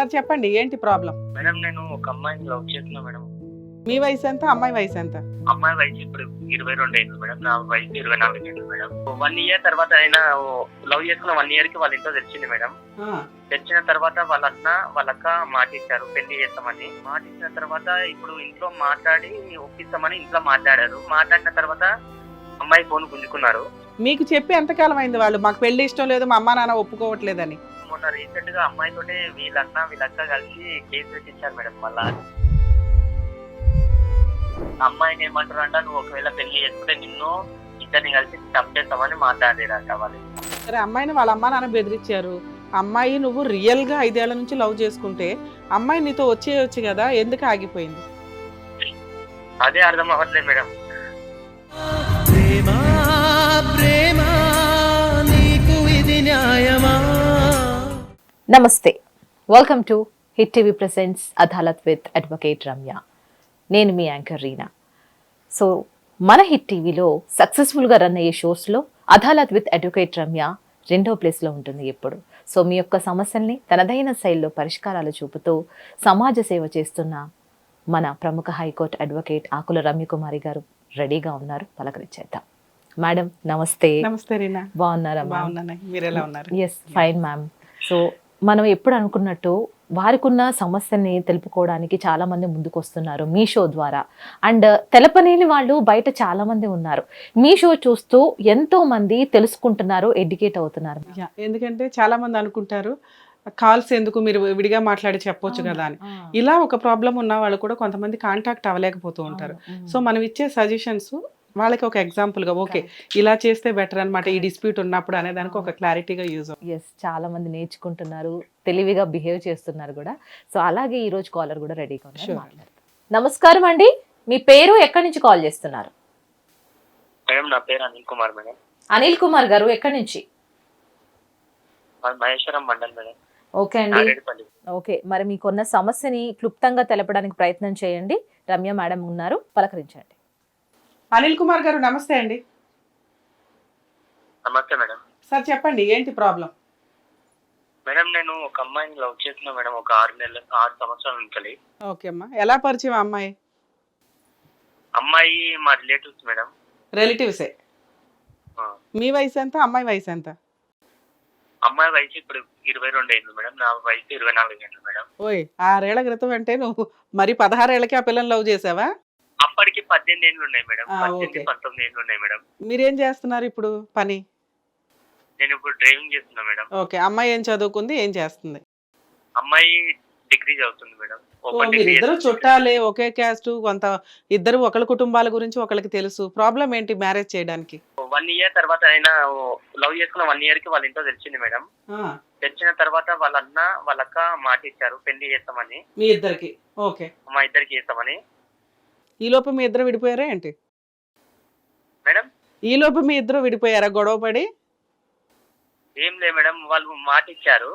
Sir చెప్పండి ఏంటి problem madam నేను ఒక అమ్మాయిని లవ్ చేస్తున్నా మేడం మీ వయసు ఎంత? అమ్మాయి వయసు ఎంత? అమ్మాయి వయసు ఇప్పుడు ఇరవై రెండు అయింది మేడం నా వయసు ఇరవై నాలుగు అయింది మేడం వన్ ఇయర్ తర్వాత ఆయన లవ్ చేసుకున్న వన్ ఇయర్కి వాళ్ళ ఇంట్లో తెచ్చింది మేడం తెచ్చిన తర్వాత వాళ్ళ అన్న వాళ్ళక్క మాట ఇచ్చారు పెళ్ళి చేస్తామని. మాట ఇచ్చిన తర్వాత ఇప్పుడు ఇంట్లో మాట్లాడి ఒప్పిస్తామని ఇంట్లో మాట్లాడారు. మాట్లాడిన తర్వాత అమ్మాయి ఫోన్ గుంజుకున్నారు. మీకు చెప్పి ఎంతకాలం అయింది వాళ్ళు? మాకు పెళ్ళి ఇష్టం లేదు మా అమ్మ నాన్న ఒప్పుకోవట్లేదని. మొన్న రీసెంట్గా అమ్మాయితోటే వీళ్ళన్న వీళ్ళక్క కలిసి కేసు పెట్టించారు మేడం మళ్ళా. అమ్మాయిని ఏమంటారు అంట నువ్వు ఒకవేళ పెళ్ళి చేసుకుంటే నిన్ను ఇద్దరిని కలిసి చంపేస్తామని మాట్లాడారంట వాళ్ళు. సరే అమ్మాయిని వాళ్ళ అమ్మ నాన్న బెదిరించారు. అమ్మాయి నువ్వు రియల్గా ఐదేళ్ళ నుంచి లవ్ చేసుకుంటే అమ్మాయి నీతో వచ్చేయచ్చు కదా ఎందుకు ఆగిపోయింది? అదే అర్థం అవ్వట్లేదు మేడం. నమస్తే. Welcome to hit TV presents Adalat with advocate Ramya నేను మీ యాంకర్ రీనా. సో మన హిట్ టీవీలో సక్సెస్ఫుల్గా రన్ అయ్యే షోస్లో అదాలత్ విత్ అడ్వకేట్ రమ్య రెండో ప్లేస్లో ఉంటుంది ఎప్పుడు. సో మీ యొక్క సమస్యల్ని తనదైన శైలిలో పరిష్కారాలు చూపుతూ సమాజ సేవ చేస్తున్న మన ప్రముఖ హైకోర్టు అడ్వకేట్ ఆకుల రమ్యకుమారి గారు రెడీగా ఉన్నారు. పలకరించేద్దాం. మేడం నమస్తే. నమస్తే రీనా. బాగున్నారా మీరు ఎలా ఉన్నారు? ఎస్ ఫైన్ మ్యామ్ సో మనం ఎప్పుడు అనుకున్నట్టు వారికి ఉన్న సమస్యని తెలుపుకోవడానికి చాలా మంది ముందుకు వస్తున్నారు మీ షో ద్వారా. అండ్ తెలపలేని వాళ్ళు బయట చాలా మంది ఉన్నారు. మీ షో చూస్తూ ఎంతో మంది తెలుసుకుంటున్నారు ఎడ్యుకేట్ అవుతున్నారు. ఎందుకంటే చాలా మంది అనుకుంటారు కాల్స్ ఎందుకు మీరు విడిగా మాట్లాడి చెప్పొచ్చు కదా అని. ఇలా ఒక ప్రాబ్లం ఉన్న వాళ్ళు కూడా కొంతమంది కాంటాక్ట్ అవ్వలేకపోతూ ఉంటారు. సో మనం ఇచ్చే సజెషన్స్ వాళ్ళకి ఒక ఎగ్జాంపుల్గా ఓకే ఇలా చేస్తే బెటర్ అన్నమాట. ఈ డిస్ప్యూట్ ఉన్నప్పుడు అనే దానికి ఒక క్లారిటీగా యూజ్ ఎస్ చాలా మంది నేర్చుకుంటున్నారు తెలివిగా బిహేవ్ చేస్తున్నారు కూడా. సో అలాగే ఈ రోజు కాలర్ కూడా రెడీగా ఉన్నారు నమస్కారం అండి. మీ పేరు ఎక్కడి నుంచి కాల్ చేస్తున్నారు? మేడం నా పేరు అనిల్ కుమార్ మేడం అనిల్ కుమార్ గారు ఎక్కడి నుంచి? మాది మహేశ్వరం మండల్ మేడం ఓకే అండి. ఓకే మరి మీకున్న సమస్యని క్లుప్తంగా తెలపడానికి ప్రయత్నం చేయండి. రమ్య మేడం ఉన్నారు పలకరించండి. అనిల్ కుమార్ గారు నమస్తే అండి. నమస్తే మేడం. సార్ చెప్పండి ఏంటి ప్రాబ్లం? మేడం నేను ఒక అమ్మాయిని లవ్ చేస్తున్నా మేడం ఒక ఆరు నెలలు ఆరు సంవత్సరాల నుంచి. ఓకే అమ్మా. ఎలా పరిచయం అమ్మాయి? అమ్మాయి మా రిలేటివ్స్ మేడం. రిలేటివ్సే. మీ వయసు ఎంత అమ్మాయి వయసు ఎంత? అమ్మాయి వయసు ఇప్పుడు ఇరవై రెండు అయింది మేడం. నా వయసు ఇరవై నాలుగు అయింది మేడం. ఓయ్ ఆరేళ్ళ క్రితం అంటే నువ్వు మరి పదహారేళ్ళకి ఆ పిల్లని లవ్ చేసావా? అప్పటికి పద్దెనిమిది ఏళ్ళు ఉన్నాయి మేడం. ఆ, పద్దెనిమిది ఓకే. పంతొమ్మిది ఏళ్ళు ఉన్నాయి మేడం. మీరేం చేస్తున్నారు ఇప్పుడు పని? నేను ఇప్పుడు డ్రైవింగ్ చేస్తున్నా మేడం. ఓకే. అమ్మాయి ఏం చదువుకుంది? ఏం చేస్తుంది? అమ్మాయి డిగ్రీ చదువుతుంది మేడం. ఓ ఓపెన్ డిగ్రీ మీరిద్దరు చేస్తుంది. చుట్టాలే ఒకే క్యాస్ట్ కొంత ఇద్దరు ఒకళ్ళ కుటుంబాల గురించి ఒకళ్ళకి తెలుసు. ప్రాబ్లం ఏంటి మ్యారేజ్ చేయడానికి? వన్ ఇయర్ తర్వాత ఆయన లవ్ చేసుకున్న వన్ ఇయర్కి వాళ్ళ ఇంట్లో తెలిసింది మేడం. ఆ, తెచ్చిన తర్వాత వాళ్ళ అన్న వాళ్ళక్క మాట ఇచ్చారు పెళ్ళి చేస్తామని. మీ ఇద్దరికి. ఓకే. మా ఇద్దరికి చేస్తామని. ఈ లోపు మీ ఇద్దరు విడిపోయారా ఏంటి? మేడం? ఈ లోపు మీ ఇద్దరు విడిపోయారా గొడవ పడి? ఏం లేదు మేడం వాళ్ళు మాట ఇచ్చారు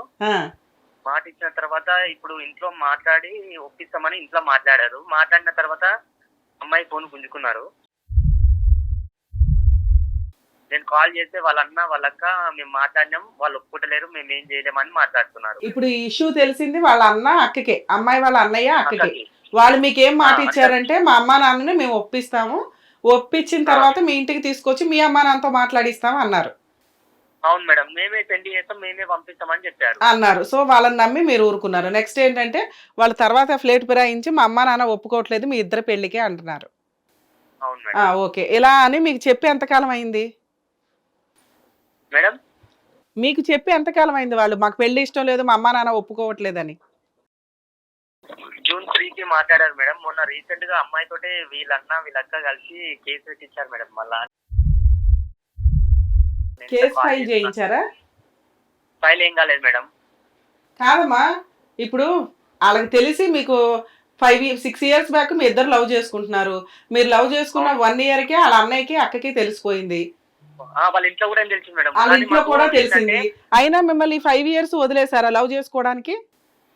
మాట ఇచ్చిన తర్వాత ఇప్పుడు ఇంట్లో మాట్లాడి ఒప్పిస్తామని ఇంట్లో మాట్లాడారు. మాట్లాడిన తర్వాత అమ్మాయి ఫోన్ గుంజుకున్నారు. నేను కాల్ చేస్తే వాళ్ళ అన్న వాళ్ళక్క మేము మాట్లాడినాం. వాళ్ళు ఒప్పుకుంటలేరు మేము ఏం చేయలేమని మాట్లాడుతున్నారు. ఇప్పుడు ఈ ఇష్యూ తెలిసింది వాళ్ళ అన్న అక్కకే. అమ్మాయి వాళ్ళ అన్నయ్య అక్కకి. వాళ్ళు మీకు ఏం మాట ఇచ్చారంటే మా అమ్మా నాన్నని మేము ఒప్పిస్తాము. ఒప్పించిన తర్వాత మీ ఇంటికి తీసుకొచ్చి మీ అమ్మా నాన్నతో మాట్లాడిస్తాం అన్నారు. అవును మేడం మేమే పెళ్ళి చేస్తాం మేమే పంపిస్తామని చెప్పారు. అన్నారు. సో వాళ్ళని నమ్మి మీరు ఊరుకున్నారు. నెక్స్ట్ ఏంటంటే వాళ్ళ తర్వాత ఫ్లేట్ ఫిరాయించి మా అమ్మా నాన్న ఒప్పుకోవట్లేదు మీ ఇద్దరు పెళ్ళికే అంటున్నారు. ఓకే. ఇలా అని మీకు చెప్పి ఎంతకాలం అయింది? మేడం? మీకు చెప్పి ఎంతకాలం అయింది వాళ్ళు? మాకు పెళ్ళి ఇష్టం లేదు మా అమ్మా నాన్న ఒప్పుకోవట్లేదని. జూన్ త్రీ కి మాట్లాడారు మేడం. మొన్న రీసెంట్గా అమ్మాయి తోటే వీళ్ళన్న వీళ్ళక్క కలిసి కేసు పెట్టించారు మేడం మళ్ళా కేసు ఫైల్. చేయించారా? ఫైల్ ఏం కాలేదు మేడం. కాదమ్మా ఇప్పుడు వాళ్ళకి తెలిసి మీకు ఫైవ్ సిక్స్ ఇయర్స్ బ్యాక్ మీ ఇద్దరు లవ్ చేసుకుంటున్నారు. మీరు లవ్ చేసుకున్న వన్ ఇయర్కే వాళ్ళ అన్నయ్యకి అక్కకి తెలిసిపోయింది. వాళ్ళ ఇంట్లో కూడా తెలిసింది మేడం? వాళ్ళ ఇంట్లో కూడా తెలిసింది. అయినా మిమ్మల్ని ఫైవ్ ఇయర్స్ వదిలేసారా లవ్ చేసుకోవడానికి?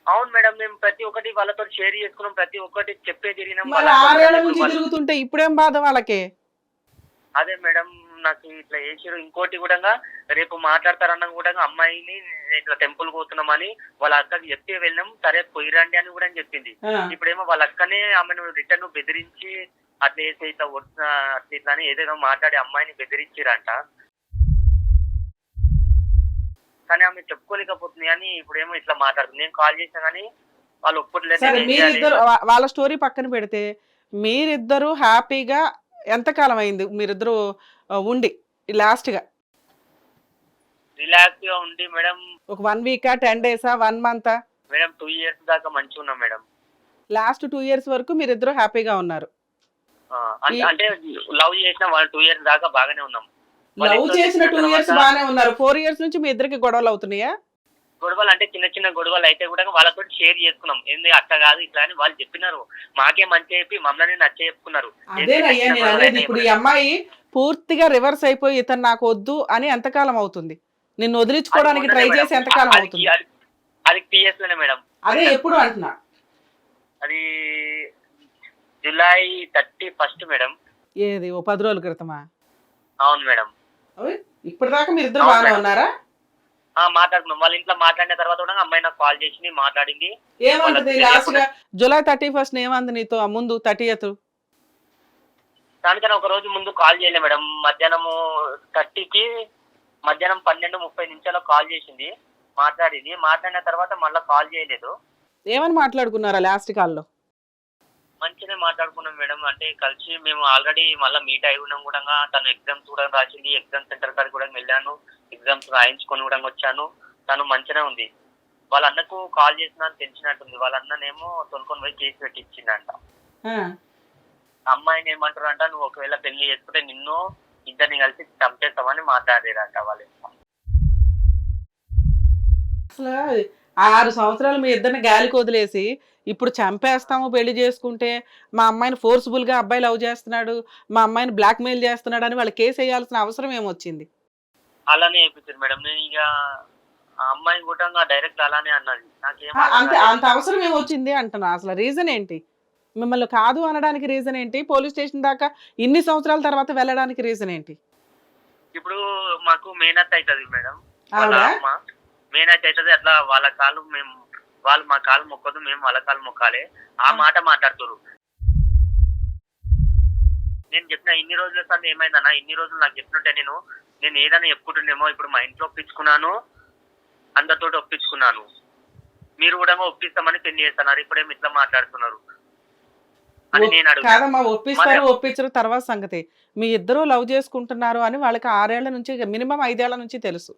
అవును మేడం మేము ప్రతి ఒక్కటి వాళ్ళతో షేర్ చేసుకున్నాం ప్రతి ఒక్కటి చెప్పే తిరిగినాం. మరి వాళ్ళ- ఆరేళ్ళ నుంచి వాళ్ళ- తిరుగుతుంటే ఇప్పుడేం బాధ వాళ్ళకి? అదే మేడం నాకు ఇట్లా చేసిరు ఇంకోటి కూడా రేపు మాట్లాడతారన్న కూడా అమ్మాయిని ఇట్లా టెంపుల్ పోతున్నామని వాళ్ళ అక్కకి చెప్పి వెళ్ళినాం. సరే పోయిరండి అని కూడా చెప్పింది. ఇప్పుడేమో వాళ్ళ అక్కనే ఆమెను రిటర్న్ బెదిరించి అట్లా వేసి ఇట్లా అట్లా ఇట్లా అని ఏదేదో మాట్లాడి అమ్మాయిని బెదిరించిరంట. కానీ ఆమె చెప్పుకోలేకపోతుంది అని ఇప్పుడేమో ఇట్లా మాట్లాడుతుంది. నేను కాల్ చేసినా కానీ వాళ్ళు ఒప్పుకోలేదు? మీరిద్దరు వాళ్ళ స్టోరీ పక్కన పెడితే మీరిద్దరు హ్యాపీగా ఎంతకాలం అయింది మీరిద్దరు ఉండి లాస్ట్గా రిలాక్స్గా ఉండి మేడం. ఒక వన్ వీకా టెన్ డేసా వన్ మంతా? మేడం టూ ఇయర్స్ దాకా మంచిగా ఉన్నాం మేడం. లాస్ట్ టూ ఇయర్స్ వరకు మీరిద్దరు హ్యాపీగా ఉన్నారు. అంటే- లవ్ చేసిన వాళ్ళు టూ ఇయర్స్ దాకా బాగానే ఉన్నాం. లవ్ చేసిన టూ ఇయర్స్ బాగానే ఉన్నారు. ఫోర్ ఇయర్స్ నుంచి మీ ఇద్దరికి గొడవలు అవుతున్నాయా? గొడవలు అంటే చిన్న చిన్న గొడవలు అయితే కూడా వాళ్ళతో షేర్ చేసుకున్నాం. ఏంది అట్లా కాదు ఇట్లా అని వాళ్ళు చెప్పినారు. మాకే మంచి చెప్పి మమ్మల్ని నచ్చ చెప్పుకున్నారు. అదేనయ్యా నేను అనేది ఇప్పుడు ఈ అమ్మాయి పూర్తిగా రివర్స్ అయిపోయి ఇతను నాకు వద్దు అని ఎంతకాలం అవుతుంది? నిన్ను వదిలించుకోవడానికి ట్రై చేసి. ఎంతకాలం అవుతుంది? అది- పిఎస్లోనే మేడం. అదే ఎప్పుడు అంటున్నా? అది జూలై థర్టీ ఫస్ట్ మేడం. ఏది? ఓ పది రోజుల క్రితమా? అవును మేడం. ఇప్పటిదాకా మీరు ఇద్దరు బాగానే. ఉన్నారా? మాట్లాడుకున్నాం వాళ్ళ ఇంట్లో మాట్లాడిన తర్వాత కూడా అమ్మాయి నాకు కాల్ చేసి మాట్లాడింది. ఏమంటది? లాస్ట్గా జూలై థర్టీ ఫస్ట్ ఏమంది నీతో? ఆ ముందు థర్టీ దానికన్నా ఒక రోజు ముందు కాల్ చేయలే మేడం. మధ్యాహ్నము థర్టీకి మధ్యాహ్నం పన్నెండు ముప్పై నిమిషాలు కాల్ చేసింది మాట్లాడింది. మాట్లాడిన తర్వాత మళ్ళీ కాల్ చేయలేదు. ఏమని మాట్లాడుకున్నారా లాస్ట్ కాల్లో? మంచిగా మాట్లాడుకున్నాం మేడం. అంటే కలిసి మేము ఆల్రెడీ మళ్ళీ మీట్ అయి ఉన్నాం కూడా. తను ఎగ్జామ్స్ కూడా రాసింది. ఎగ్జామ్ సెంటర్ కాడికి కూడా వెళ్ళాను. ఎగ్జామ్స్ రాయించుకొని కూడా వచ్చాను. తను మంచిగా ఉంది. వాళ్ళ అన్నకు కాల్ చేసిన తెలిసినట్టుంది. వాళ్ళ అన్ననేమో తొలుకొని పోయి కేసు పెట్టి ఇచ్చిందంట ఆ, అమ్మాయిని ఏమంటారు అంట నువ్వు ఒకవేళ పెళ్ళి చేసుకుంటే నిన్ను ఇద్దరిని కలిసి చంపేస్తామని మాట్లాడారంట వాళ్ళు అసలు ఆరు సంవత్సరాలు మీ ఇద్దరిని గాలికి వదిలేసి ఇప్పుడు చంపేస్తాము పెళ్ళి చేసుకుంటే మా అమ్మాయిని ఫోర్స్ఫుల్గా అబ్బాయి లవ్ చేస్తున్నాడు మా అమ్మాయిని బ్లాక్ మెయిల్ చేస్తున్నాడు అని వాళ్ళు కేసు వేయాల్సిన అవసరం ఏమొచ్చింది? అలానే అయిపోతుంది మేడం. నేను ఇక ఆ అమ్మాయి కూడా డైరెక్ట్ అలానే అన్నది అంత అంత అవసరం ఏమొచ్చింది అంటున్నా. అసలు రీజన్ ఏంటి? మిమ్మల్ని కాదు అనడానికి రీజన్ ఏంటి? పోలీస్ స్టేషన్ దాకా ఇన్ని సంవత్సరాల తర్వాత వెళ్ళడానికి రీజన్ ఏంటి? ఇప్పుడు మాకు మేనత్ అవుతుంది మేడం. అమ్మ మేనత్ అవుతుంది అట్లా వాళ్ళ కాలు మేము వాళ్ళు మా కాలు మొక్కదు మేము వాళ్ళ కాలు మొక్కాలి. ఆ మాట మాట్లాడుతారు నేను చెప్పిన ఇన్ని రోజుల సార్ ఏమైందన్నా ఇన్ని రోజులు నాకు చెప్పినట్టే నేను నేను ఏదైనా చెప్పుకుంటున్నేమో ఇప్పుడు మా ఇంట్లో ఒప్పించుకున్నాను అందరితో ఒప్పించుకున్నాను. మీరు కూడా ఒప్పిస్తామని పెళ్ళి చేస్తున్నారు ఇప్పుడేమి ఇట్లా మాట్లాడుతున్నారు. కాదమ్మా ఒప్పిస్తారు ఒప్పించరు తర్వాత సంగతి. మీ ఇద్దరు లవ్ చేసుకుంటున్నారు అని వాళ్ళకి ఆరేళ్ళ నుంచి మినిమం ఐదేళ్ళ నుంచి తెలుసు.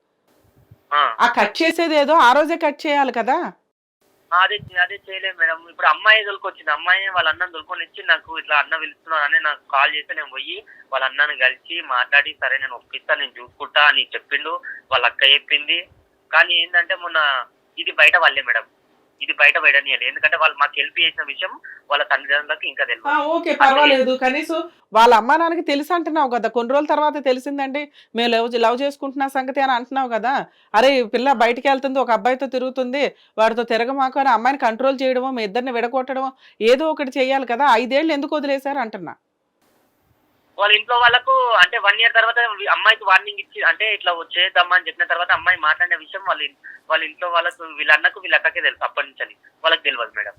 ఆ. కట్ చేసేది ఏదో ఆ రోజే కట్ చేయాలి కదా? అదే అదే చేయలేదు మేడం. ఇప్పుడు అమ్మాయి దొరికొచ్చింది అమ్మాయి వాళ్ళ అన్నని దొరుకొని ఇచ్చి నాకు ఇట్లా అన్న పిలుస్తున్నాను అని నాకు కాల్ చేస్తే నేను పోయి వాళ్ళ అన్నని కలిసి మాట్లాడి సరే నేను ఒప్పిస్తా నేను చూసుకుంటా అని చెప్పిండు. వాళ్ళ అక్క చెప్పింది. కానీ ఏంటంటే మొన్న ఇది బయట వాళ్ళే మేడం. ఇది బయట బయటనియాలి ఎందుకంటే వాళ్ళు మాకు హెల్ప్ చేసిన విషయం వాళ్ళ తల్లిదండ్రులకు ఇంకా తెలియదు. ఓకే పర్వాలేదు. కనీసం వాళ్ళ అమ్మా నాన్నకి తెలుసు అంటున్నావు కదా. కొన్ని రోజుల తర్వాత తెలిసిందండి మేము లవ్ లవ్ చేసుకుంటున్న సంగతి అని అంటున్నావు కదా. అరే పిల్ల బయటికి వెళ్తుంది ఒక అబ్బాయితో తిరుగుతుంది వాడితో తిరగమాకు అని అమ్మాయిని కంట్రోల్ చేయడమో మీ ఇద్దరిని విడగొట్టడమో ఏదో ఒకటి చేయాలి కదా. ఐదేళ్ళు ఎందుకు వదిలేశారు అంటున్నా. వాళ్ళ ఇంట్లో వాళ్ళకు అంటే వన్ ఇయర్ తర్వాత అమ్మాయికి వార్నింగ్ ఇచ్చి అంటే ఇట్లా వచ్చేద్దామా అని చెప్పిన తర్వాత అమ్మాయి మాట్లాడిన విషయం వాళ్ళ వాళ్ళ ఇంట్లో వాళ్ళకు వీళ్ళ అన్నకు వీళ్ళ అక్కకే తెలుసు అప్పటి నుంచి అని. వాళ్ళకి తెలియదు మేడం.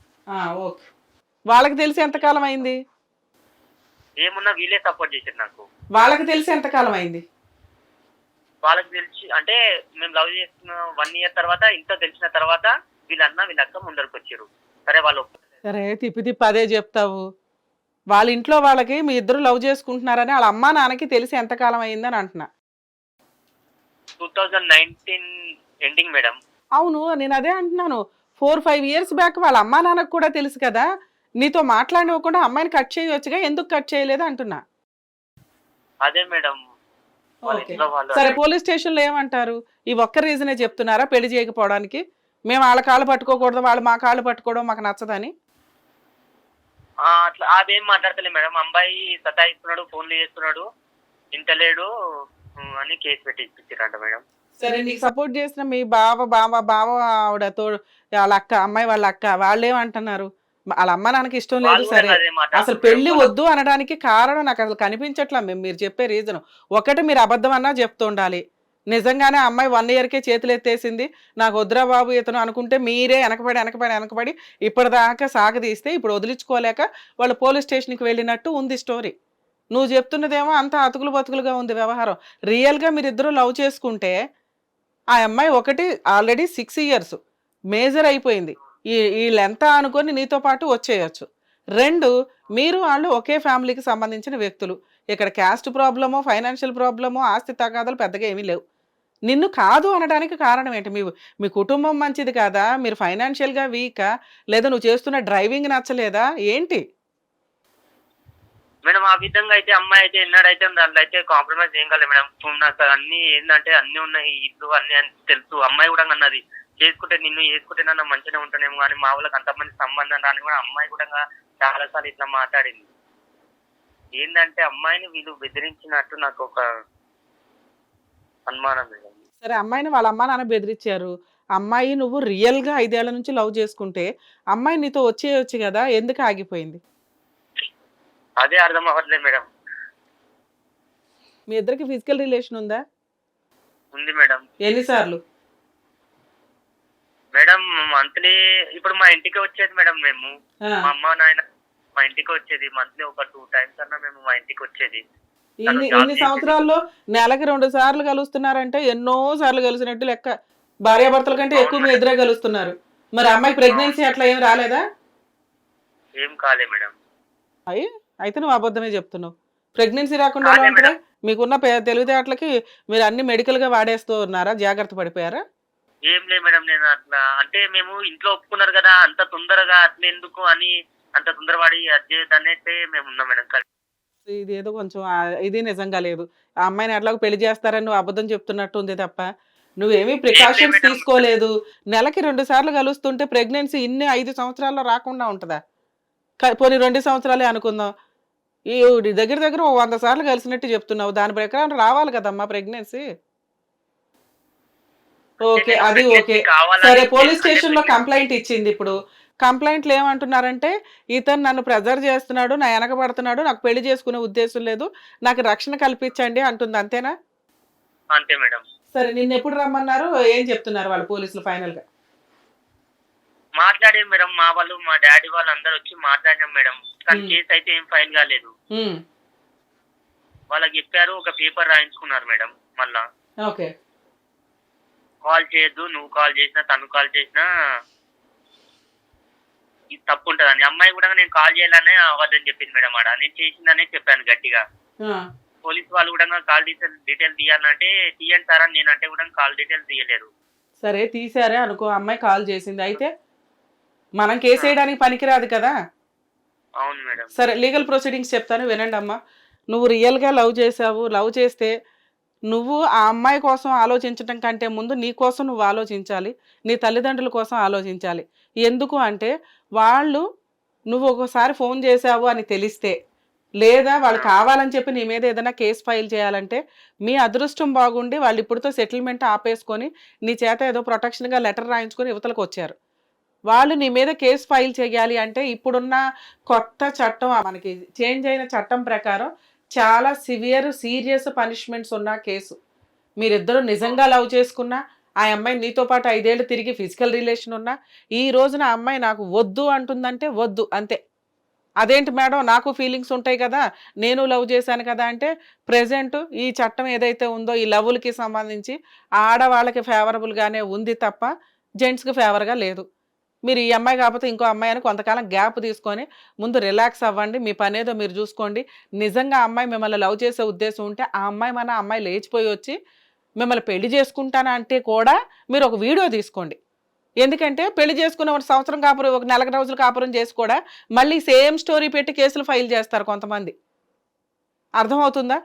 ఓకే. వాళ్ళకి తెలిసి ఎంతకాలం అయింది? ఏమున్నా వీళ్ళే సపోర్ట్ చేశారు నాకు. వాళ్ళకి తెలిసి ఎంతకాలం అయింది? వాళ్ళకి తెలిసి అంటే మేము లవ్ చేస్తున్న వన్ ఇయర్ తర్వాత ఇంట్లో తెలిసిన తర్వాత వీళ్ళన్న వీళ్ళ అక్క ముందరకు వచ్చారు సరే వాళ్ళు. సరే తిప్పి తిప్పి అదే చెప్తావు. వాళ్ళ ఇంట్లో వాళ్ళకి మీ ఇద్దరు లవ్ చేసుకుంటున్నారని వాళ్ళ అమ్మా నాన్నకి తెలిసి ఎంతకాలం అయిందని అంటున్నా. Two thousand nineteen ending madam అవును నేను అదే అంటున్నాను. ఫోర్ ఫైవ్ ఇయర్స్ బ్యాక్ వాళ్ళ అమ్మా నాన్నకు కూడా తెలుసు కదా? నీతో మాట్లాడివ్వకుండా అమ్మాయిని కట్ చేయవచ్చుగా ఎందుకు కట్ చేయలేదు అంటున్నా. అదే మేడం వాళ్ళ ఓకే. ఇంట్లో వాళ్ళు సరే పోలీస్ స్టేషన్లో ఏమంటారు? ఈ ఒక్క రీజనే చెప్తున్నారా? పెళ్ళి చేయకపోవడానికి? మేము వాళ్ళ కాళ్ళు పట్టుకోకూడదు వాళ్ళు మా కాళ్ళు పట్టుకోవడం మాకు నచ్చదని. అట్లా అదేం మాట్లాడతలే మేడం. అబ్బాయి సతాయిస్తున్నాడు ఫోన్లు చేస్తున్నాడు. ఇంటలేడు అని కేసు పెట్టి ఇప్పించారంట మేడం. సరే నీకు సపోర్ట్ చేసిన మీ బావ బావ బావ ఆవిడ తోడు వాళ్ళ అక్క అమ్మాయి వాళ్ళ అక్క వాళ్ళు ఏమంటున్నారు వాళ్ళ అమ్మ నాన్నకి ఇష్టం లేదు సరే. అసలు. పెళ్ళి వద్దు అనడానికి కారణం నాకు అసలు కనిపించట్లా. మేము మీరు చెప్పే రీజన్ ఒకటి మీరు అబద్ధం అన్నా చెప్తూ నిజంగానే అమ్మాయి వన్ ఇయర్కే చేతులు ఎత్తేసింది. నాకు వద్దురా బాబు ఇతను అనుకుంటే మీరే వెనకబడి వెనకబడి వెనకబడి ఇప్పటిదాకా సాగదీస్తే ఇప్పుడు వదిలించుకోలేక వాళ్ళు పోలీస్ స్టేషన్కి వెళ్ళినట్టు ఉంది స్టోరీ. నువ్వు చెప్తున్నదేమో అంత అతుకులు బతుకులుగా ఉంది వ్యవహారం. రియల్గా మీరిద్దరూ లవ్ చేసుకుంటే ఆ అమ్మాయి ఒకటి ఆల్రెడీ సిక్స్ ఇయర్స్ మేజర్ అయిపోయింది. ఈ వీళ్ళెంత అనుకొని నీతో పాటు వచ్చేయచ్చు. రెండు మీరు వాళ్ళు ఒకే ఫ్యామిలీకి సంబంధించిన వ్యక్తులు. ఇక్కడ క్యాస్ట్ ప్రాబ్లమో ఫైనాన్షియల్ ప్రాబ్లమో ఆస్తి తగాదాలు పెద్దగా ఏమీ లేవు. నిన్ను కాదు అనడానికి కారణం ఏంటి? మీ మీ కుటుంబం మంచిది కాదా? మీరు ఫైనాన్షియల్గా వీకా? లేదా నువ్వు చేస్తున్న డ్రైవింగ్ నచ్చలేదా? ఏంటి? మేడం ఆ విధంగా అయితే అమ్మాయి అయితే ఎన్నడైతే దాంట్లో అయితే కాంప్రమైజ్ ఏం కాలేదు మేడం. నాకు అన్ని ఏంటంటే అన్ని ఉన్నాయి ఇల్లు అన్ని అని తెలుసు. అమ్మాయి కూడా అన్నది చేసుకుంటే నిన్ను చేసుకుంటే నన్ను మంచిగా ఉంటానేమో కానీ మా వాళ్ళకి అంతమంది సంబంధం రాని కూడా అమ్మాయి కూడా చాలా సార్లు ఇట్లా మాట్లాడింది. ఏంటంటే అమ్మాయిని వీళ్ళు బెదిరించినట్టు నాకు ఒక అనుమానం మేడం. సరే అమ్మాయిని వాళ్ళ అమ్మ నాన్న బెదిరించారు అమ్మాయి నువ్వు రియల్గా ఐదేళ్ళ నుంచి లవ్ చేసుకుంటే అమ్మాయి నీతో వచ్చేయచ్చు కదా ఎందుకు ఆగిపోయింది? అదే అర్థం అవ్వట్లేదు మేడం. మీ ఇద్దరికి ఫిజికల్ రిలేషన్ ఉందా? ఉంది మేడం. ఎన్నిసార్లు మేడం మంత్లీ ఇప్పుడు మా ఇంటికి వచ్చేది మేడం మేము. మా అమ్మ నాయన మా ఇంటికి వచ్చేది మంత్లీ ఒక టూ టైమ్స్ అన్నా మేము మా ఇంటికి వచ్చేది. ఇన్ని ఇన్ని సంవత్సరాల్లో నెలకి రెండు సార్లు కలుస్తున్నారంటే ఎన్నో సార్లు కలిసినట్టు లెక్క భార్యాభర్తల కంటే ఎక్కువ మీ ఇద్దరే కలుస్తున్నారు. మరి అమ్మాయి ప్రెగ్నెన్సీ అట్లా ఏం రాలేదా? ఏం కాలే మేడం. అయ్యి అయితే నువ్వు అబద్ధమే చెప్తున్నావు. ప్రెగ్నెన్సీ రాకుండా ఎలా ఉంటుందా? మీకున్న తెలివితేటలకి మీరు అన్ని మెడికల్గా వాడేస్తూ ఉన్నారా జాగ్రత్త పడిపోయారా? ఏం లేదు మేడం నేను అట్లా అంటే మేము ఇంట్లో ఒప్పుకున్నారు కదా అంత తొందరగా అట్లా ఎందుకు అని అంత తొందరపడి అది చేయొద్దని అయితే మేము ఉన్నాం మేడం. ఇది ఏదో కొంచెం ఇది నిజంగా లేదు. ఆ అమ్మాయిని ఎట్లాగో పెళ్ళి చేస్తారని నువ్వు అబద్ధం చెప్తున్నట్టు ఉంది తప్ప నువ్వేమీ ప్రికాషన్స్. తీసుకోలేదు. నెలకి రెండు సార్లు కలుస్తుంటే ప్రెగ్నెన్సీ ఇన్ని ఐదు సంవత్సరాల్లో రాకుండా ఉంటుందా? పోనీ రెండు సంవత్సరాలే అనుకుందాం. ఈ దగ్గర దగ్గర ఓ వంద సార్లు కలిసినట్టు చెప్తున్నావు. దాని ప్రకారం రావాలి కదమ్మా ప్రెగ్నెన్సీ. ఓకే అది ఓకే. సరే పోలీస్ స్టేషన్లో కంప్లైంట్ ఇచ్చింది ఇప్పుడు. కంప్లైంట్లు ఏమంటున్నారంటే ఇతను నన్ను ప్రెజర్ చేస్తున్నాడు నా వెనకబడుతున్నాడు నాకు పెళ్ళి చేసుకునే ఉద్దేశం లేదు నాకు రక్షణ కల్పించండి అంటుంది. అంతేనా? అంతే మేడం. సరే నిన్ను ఎప్పుడు రమ్మన్నారు? ఏం చెప్తున్నారు వాళ్ళు పోలీసులు ఫైనల్గా మాట్లాడారు మేడం. మా వాళ్ళు మా డాడీ వాళ్ళు అందరు వచ్చి మాట్లాడాం మేడం. కానీ. కేసు అయితే ఏం ఫైల్ కాలేదు. వాళ్ళకి చెప్పారు ఒక పేపర్ రాయించుకున్నారు మేడం మళ్ళా. ఓకే. కాల్ చేయొద్దు నువ్వు కాల్ చేసినా తను కాల్ చేసినా ఇది తప్పు ఉంటదని అమ్మాయి కూడా నేను కాల్ చేయాలనే అవ్వదని చెప్పింది మేడం ఆడ. నేను చేసిందనే చెప్పాను గట్టిగా. పోలీస్ వాళ్ళు కూడా కాల్ డీటెయిల్ డీటెయిల్ తీయాలంటే తీయండి సార్ అని నేనంటే కూడా కాల్ డీటెయిల్ తీయలేరు సరే తీసారే అనుకో. అమ్మాయి కాల్ చేసింది. అయితే మనం కేసు వేయడానికి పనికిరాదు కదా? అవును మేడం. సరే లీగల్ ప్రొసీడింగ్స్ చెప్తాను వినండి అమ్మా. నువ్వు రియల్గా లవ్ చేసావు. లవ్ చేస్తే నువ్వు ఆ అమ్మాయి కోసం ఆలోచించడం కంటే ముందు నీ కోసం నువ్వు ఆలోచించాలి. నీ తల్లిదండ్రుల కోసం ఆలోచించాలి. ఎందుకు అంటే వాళ్ళు నువ్వు ఒకసారి ఫోన్ చేసావు అని తెలిస్తే లేదా వాళ్ళు కావాలని చెప్పి నీ మీద ఏదైనా కేసు ఫైల్ చేయాలంటే మీ అదృష్టం బాగుండి వాళ్ళు ఇప్పుడుతో సెటిల్మెంట్ ఆపేసుకొని నీ చేత ఏదో ప్రొటెక్షన్గా లెటర్ రాయించుకొని యువతలకు వచ్చారు. వాళ్ళు నీ మీద కేసు ఫైల్ చేయాలి అంటే ఇప్పుడున్న కొత్త చట్టం మనకి చేంజ్ అయిన చట్టం ప్రకారం చాలా సివియర్ సీరియస్ పనిష్మెంట్స్ ఉన్న కేసు. మీరిద్దరూ నిజంగా లవ్ చేసుకున్నా ఆ అమ్మాయి నీతో పాటు ఐదేళ్ళు తిరిగి ఫిజికల్ రిలేషన్ ఉన్నా ఈ రోజున ఆ అమ్మాయి నాకు వద్దు అంటుందంటే వద్దు అంతే. అదేంటి మేడం నాకు ఫీలింగ్స్ ఉంటాయి కదా నేను లవ్ చేశాను కదా అంటే ప్రజెంట్ ఈ చట్టం ఏదైతే ఉందో ఈ లవ్లకి సంబంధించి ఆడవాళ్ళకి ఫేవరబుల్గానే ఉంది తప్ప జెంట్స్కి ఫేవర్గా లేదు. మీరు ఈ అమ్మాయి కాకపోతే ఇంకో అమ్మాయి అని కొంతకాలం గ్యాప్ తీసుకొని ముందు రిలాక్స్ అవ్వండి మీ పనేదో మీరు చూసుకోండి. నిజంగా అమ్మాయి మిమ్మల్ని లవ్ చేసే ఉద్దేశం ఉంటే ఆ అమ్మాయి మన అమ్మాయి లేచిపోయి వచ్చి మిమ్మల్ని పెళ్ళి చేసుకుంటానా అంటే కూడా మీరు ఒక వీడియో తీసుకోండి. ఎందుకంటే పెళ్ళి చేసుకున్న ఒక సంవత్సరం కాపురం ఒక నెల రోజులు కాపురం చేసి కూడా మళ్ళీ సేమ్ స్టోరీ పెట్టి కేసులు ఫైల్ చేస్తారు కొంతమంది. అర్థమవుతుందా?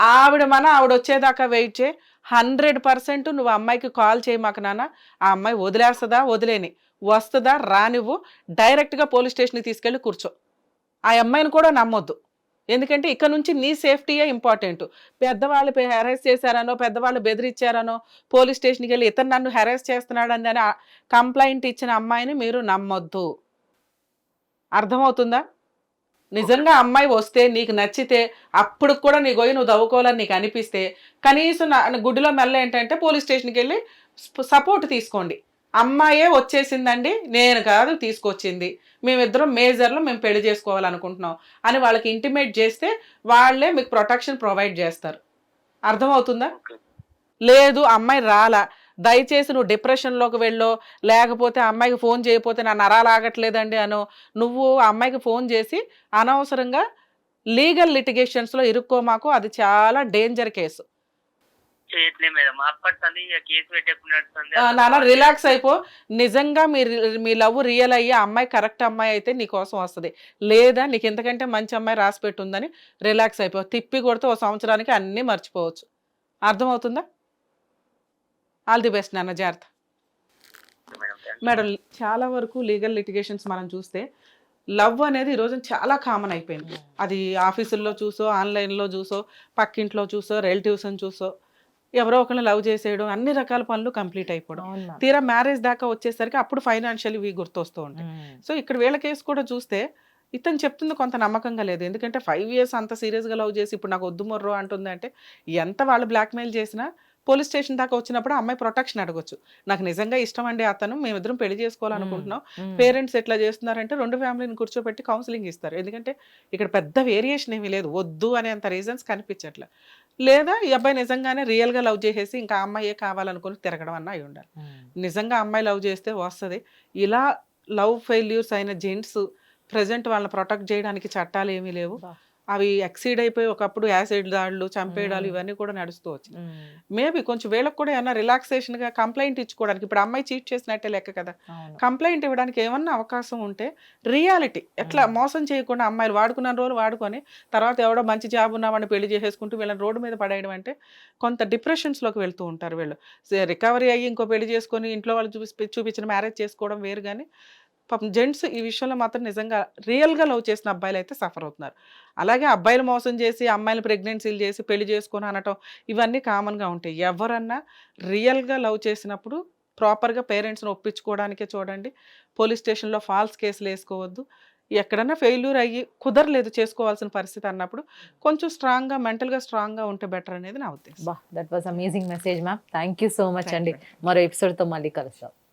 ఆవిడ మన ఆవిడ వచ్చేదాకా వెయిట్ చేయి. హండ్రెడ్ పర్సెంట్ నువ్వు అమ్మాయికి కాల్ చేయి మాకు నాన్న. ఆ అమ్మాయి వదిలేస్తుందా వదిలేని. వస్తుందా రానివ్వు. డైరెక్ట్గా పోలీస్ స్టేషన్కి తీసుకెళ్ళి కూర్చో. ఆ అమ్మాయిని కూడా నమ్మొద్దు. ఎందుకంటే ఇక్కడ నుంచి నీ సేఫ్టీయే ఇంపార్టెంట్ పెద్దవాళ్ళు హెరాస్ చేశారనో పెద్దవాళ్ళు బెదిరించారనో పోలీస్ స్టేషన్కి వెళ్ళి ఇతను నన్ను హెరాస్ చేస్తున్నాడని అని కంప్లైంట్ ఇచ్చిన అమ్మాయిని మీరు నమ్మొద్దు. అర్థమవుతుందా? నిజంగా అమ్మాయి వస్తే నీకు నచ్చితే అప్పుడు కూడా నీ గొయ్యి నువ్వు దవ్వుకోవాలని నీకు అనిపిస్తే కనీసం గుడ్డిలో మెల్ల ఏంటంటే పోలీస్ స్టేషన్కి వెళ్ళి సపోర్ట్ తీసుకోండి. అమ్మాయే వచ్చేసిందండి నేను కాదు తీసుకొచ్చింది. మేమిద్దరం మేజర్లో మేము పెళ్ళి చేసుకోవాలనుకుంటున్నాం అని వాళ్ళకి ఇంటిమేట్ చేస్తే వాళ్ళే మీకు ప్రొటెక్షన్ ప్రొవైడ్ చేస్తారు. అర్థమవుతుందా? లేదు అమ్మాయి రాలా. దయచేసి నువ్వు డిప్రెషన్లోకి వెళ్ళో లేకపోతే అమ్మాయికి ఫోన్ చేయకపోతే నా నరాలు ఆగట్లేదండి అనో. నువ్వు అమ్మాయికి ఫోన్ చేసి అనవసరంగా లీగల్ లిటిగేషన్స్లో ఇరుక్కోమాకు అది చాలా డేంజర్ కేసు. చేయట్లేదు మేడం. అప్పటి ఇక కేసు పెట్టేకున్నట్టుంది ఆ, నాన్న రిలాక్స్ అయిపో. నిజంగా మీ మీ లవ్ రియల్ అయ్యి అమ్మాయి కరెక్ట్ అమ్మాయి అయితే నీ కోసం వస్తుంది. లేదా నీకు ఇంతకంటే మంచి అమ్మాయి రాసి పెట్టుందని రిలాక్స్ అయిపో. తిప్పి కొడితే ఓ సంవత్సరానికి అన్నీ మర్చిపోవచ్చు. అర్థమవుతుందా? ఆల్ ది బెస్ట్ నాన్న జాగ్రత్త. మేడం చాలా వరకు లీగల్ లిటిగేషన్స్ మనం చూస్తే లవ్ అనేది ఈరోజు చాలా కామన్ అయిపోయింది. అది ఆఫీసుల్లో చూసో ఆన్లైన్లో చూసో పక్కింట్లో చూసో రిలేటివ్స్ని చూసో ఎవరో ఒకరిని లవ్ చేసేయడం అన్ని రకాల పనులు కంప్లీట్ అయిపోవడం. తీరా మ్యారేజ్ దాకా వచ్చేసరికి అప్పుడు ఫైనాన్షియల్ ఇవి గుర్తొస్తూ ఉంటాయి. సో ఇక్కడ వీళ్ళ కేసు కూడా చూస్తే ఇతను చెప్తుంది కొంత నమ్మకంగా లేదు. ఎందుకంటే ఫైవ్ ఇయర్స్ అంత సీరియస్గా లవ్ చేసి ఇప్పుడు నాకు వద్దు మొర్రో అంటుంది అంటే ఎంత వాళ్ళు బ్లాక్మెయిల్ చేసినా పోలీస్ స్టేషన్ దాకా వచ్చినప్పుడు అమ్మాయి ప్రొటెక్షన్ అడగొచ్చు. నాకు నిజంగా ఇష్టం అండి అతను మేమిద్దరం పెళ్ళి చేసుకోవాలనుకుంటున్నాం. పేరెంట్స్ ఎట్లా చేస్తున్నారంటే రెండు ఫ్యామిలీని కూర్చోబెట్టి కౌన్సిలింగ్ ఇస్తారు. ఎందుకంటే ఇక్కడ పెద్ద వేరియేషన్ ఏమీ లేదు. వద్దు అనేంత రీజన్స్ కనిపించట్లే. లేదా ఈ అబ్బాయి నిజంగానే రియల్గా లవ్ చేసేసి ఇంకా అమ్మాయే కావాలనుకుని తిరగడం అన్న అయి ఉండాలి. నిజంగా అమ్మాయి లవ్ చేస్తే వస్తుంది ఇలా లవ్ ఫెయిల్యూర్స్ అయిన జెంట్స్ ప్రజెంట్ వాళ్ళని ప్రొటెక్ట్ చేయడానికి చట్టాలు ఏమీ లేవు. అవి ఎక్సీడ్ అయిపోయి ఒకప్పుడు యాసిడ్ దాడులు చంపేయడాలు. ఇవన్నీ కూడా నడుస్తూ వచ్చినాయి మ్మ్. మేబీ కొంచెం వీళ్ళకి కూడా ఏమన్నా రిలాక్సేషన్గా కంప్లైంట్ ఇచ్చుకోవడానికి ఇప్పుడు అమ్మాయి చీట్ చేసినట్టే లెక్క కదా. కంప్లైంట్ ఇవ్వడానికి ఏమన్నా అవకాశం ఉంటే రియాలిటీ ఎట్లా. మోసం చేయకుండా అమ్మాయిలు వాడుకున్న రోజులు వాడుకొని తర్వాత ఎవడో మంచి జాబ్ ఉన్నామని పెళ్ళి చేసేసుకుంటూ వీళ్ళని రోడ్డు మీద పడేయడం అంటే కొంత డిప్రెషన్స్లోకి వెళ్తూ ఉంటారు వీళ్ళు రికవరీ అయ్యి ఇంకో పెళ్ళి చేసుకొని ఇంట్లో వాళ్ళు చూపి చూపించిన మ్యారేజ్ చేసుకోవడం వేరు కానీ పాపం జెంట్స్ ఈ విషయంలో మాత్రం నిజంగా రియల్గా లవ్ చేసిన అబ్బాయిలు అయితే సఫర్ అవుతున్నారు. అలాగే అబ్బాయిలు మోసం చేసి అమ్మాయిలు ప్రెగ్నెన్సీలు చేసి పెళ్ళి చేసుకొని అనటం ఇవన్నీ కామన్గా ఉంటాయి. ఎవరన్నా రియల్గా లవ్ చేసినప్పుడు ప్రాపర్గా పేరెంట్స్ని ఒప్పించుకోవడానికే చూడండి. పోలీస్ స్టేషన్లో ఫాల్స్ కేసులు వేసుకోవద్దు. ఎక్కడన్నా ఫెయిల్యూర్ అయ్యి కుదరలేదు చేసుకోవాల్సిన పరిస్థితి అన్నప్పుడు కొంచెం స్ట్రాంగ్గా మెంటల్గా స్ట్రాంగ్గా ఉంటే బెటర్ అనేది నా ఉద్దేశం. బా that was amazing message ma'am. Thank you so much అండి. మరో ఎపిసోడ్తో మళ్ళీ కలుస్తాం